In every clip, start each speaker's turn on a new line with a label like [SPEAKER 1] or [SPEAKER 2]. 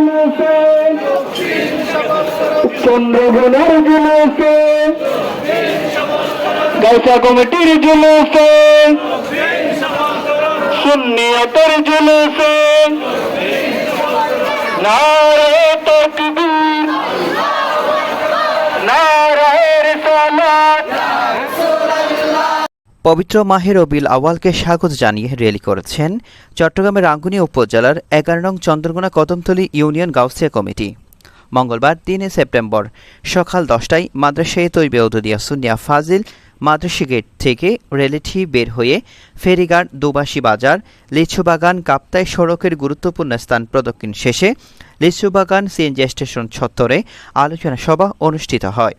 [SPEAKER 1] জুলুসে চন্দ্রগোনার জুলুসে। গাইসা কমিটির জুলুসে। সুন্নিয়তের জুলুসে।
[SPEAKER 2] পবিত্র মাহের রবিল আওয়ালকে স্বাগত জানিয়ে র্যালি করেছেন চট্টগ্রামের রাঙ্গুনি উপজেলার এগারো নং চন্দ্রকোনা কদমতলী ইউনিয়ন গাউসিয়া কমিটি। মঙ্গলবার তিনে সেপ্টেম্বর সকাল দশটায় মাদ্রাসায় তৈবে উদুদিয়া সুনিয়া ফাজিল মাদ্রাসা গেট থেকে র্যালিটি বের হয়ে ফেরিঘাট, দুবাসী বাজার, লিচুবাগান, কাপ্তাই সড়কের গুরুত্বপূর্ণ স্থান প্রদক্ষিণ শেষে লিচুবাগান, সিএনজি স্টেশন চত্বরে আলোচনা সভা অনুষ্ঠিত হয়।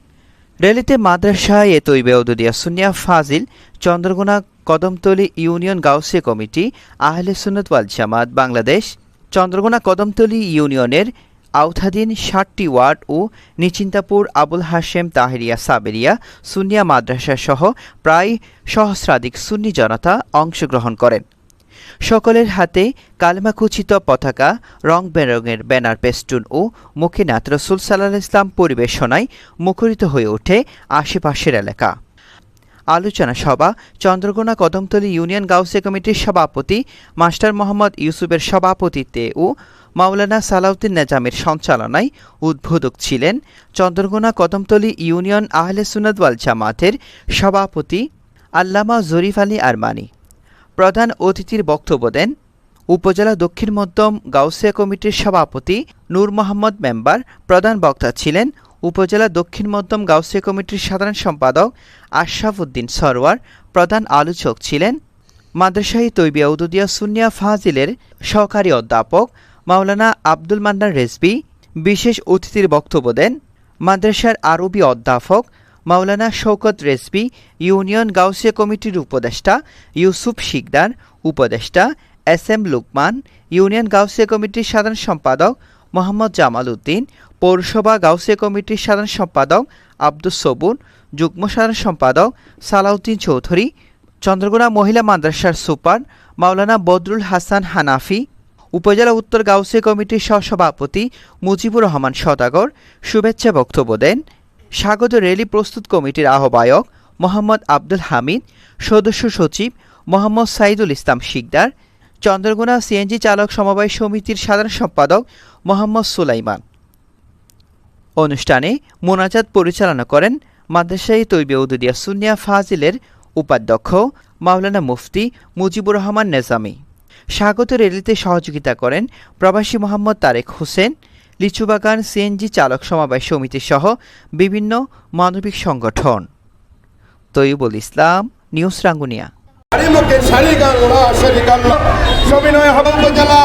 [SPEAKER 2] র্যালিতে মাদ্রাসা এ তৈবে উদুদিয়া সুনিয়া ফাজিল চন্দ্রকোনা কদমতলী ইউনিয়ন গাউসিয়া কমিটি আহলে সুন্নত ওয়াল জামাত বাংলাদেশ চন্দ্রকোনা কদমতলী ইউনিয়নের আওথাধীন ষাটটি ওয়ার্ড ও নিচিন্তাপুর আবুল হাশেম তাহেরিয়া সাবেরিয়া সুনিয়া মাদ্রাসা সহ প্রায় সহস্রাধিক সুন্নি জনতা অংশগ্রহণ করেন। সকলের হাতে কালমাকুচিত পতাকা, রং বেরঙের ব্যানার পেস্টুন ও মুখে নাত রসুল সাল্লাহ ইসলাম পরিবেশনায় মুখরিত হয়ে ওঠে আশেপাশের এলাকা। আলোচনা সভা, চন্দ্রকোনা কদমতলী ইউনিয়ন গাউসিয়া কমিটির সভাপতি, মাস্টার মোহাম্মদ ইউসুফের সভাপতিত্বে ও মাওলানা সালাউদ্দিন নেজামের সঞ্চালনায় উদ্বোধক ছিলেন চন্দ্রকোনা কদমতলী ইউনিয়ন আহলে সুনাদ ওয়াল জামাতের সভাপতি আল্লামা জরিফ আলী আরমানি। প্রধান অতিথির বক্তব্য দেন উপজেলা দক্ষিণ মধ্যম গাউসিয়া কমিটির সভাপতি নূর মোহাম্মদ মেম্বার প্রধান বক্তা ছিলেন উপজেলা দক্ষিণ মধ্যম গাউসিয়া কমিটির সাধারণ সম্পাদক আশরাফ উদ্দিন সরওয়ার, প্রধান আলোচক ছিলেন মাদ্রাসাহি তৈবিয়া উদুদিয়া সুনিয়া ফাজিলের সহকারী অধ্যাপক মাওলানা আব্দুল মান্নার রেজবি বিশেষ অতিথির বক্তব্য দেন মাদ্রাসার আরবি অধ্যাপক মাওলানা শৌকত রেজবি ইউনিয়ন গাউসিয়া কমিটির উপদেষ্টা ইউসুফ শিকদার, উপদেষ্টা S M Lukman, union Gausia কমিটির সাধারণ সম্পাদক মোহাম্মদ জামাল উদ্দিন, পৌরসভা গাউসিয়া কমিটির সাধারণ সম্পাদক আব্দুস সবুর যুগ্ম সাধারণ সম্পাদক সালাউদ্দিন চৌধুরী, চন্দ্রকোনা মহিলা মাদ্রাসার সুপার মাওলানা বদরুল হাসান হানাফি, উপজেলা উত্তর গাউসিয়া কমিটির সহসভাপতি মুজিবুর রহমান সদাগর, শুভেচ্ছা বক্তব্য দেন স্বাগত র্যালি প্রস্তুত কমিটির আহ্বায়ক মোহাম্মদ আব্দুল হামিদ, সদস্য সচিব মোহাম্মদ সাইদুল ইসলাম শিকদার, চন্দ্রকোনা সিএনজি চালক সমবায় সমিতির সাধারণ সম্পাদক মোহাম্মদ সুলাইমান। অনুষ্ঠানে মোনাজাত পরিচালনা করেন মাদ্রাসাই তৈবে উদুদিয়া সুনিয়া ফাজিলের উপাধ্যক্ষ মাওলানা মুফতি মুজিবুর রহমান নেজামি। স্বাগত র্যালিতে সহযোগিতা করেন প্রবাসী মোহাম্মদ তারেক হোসেন লিচুবাগান সিএনজি চালক সমাবেশ সমিতি সহ বিভিন্ন মানবিক সংগঠন। তৈবুল ইসলাম, নিউজ রাঙ্গুনিয়া।
[SPEAKER 3] গান ওরা শাড়ি গান সবিনয় জেলা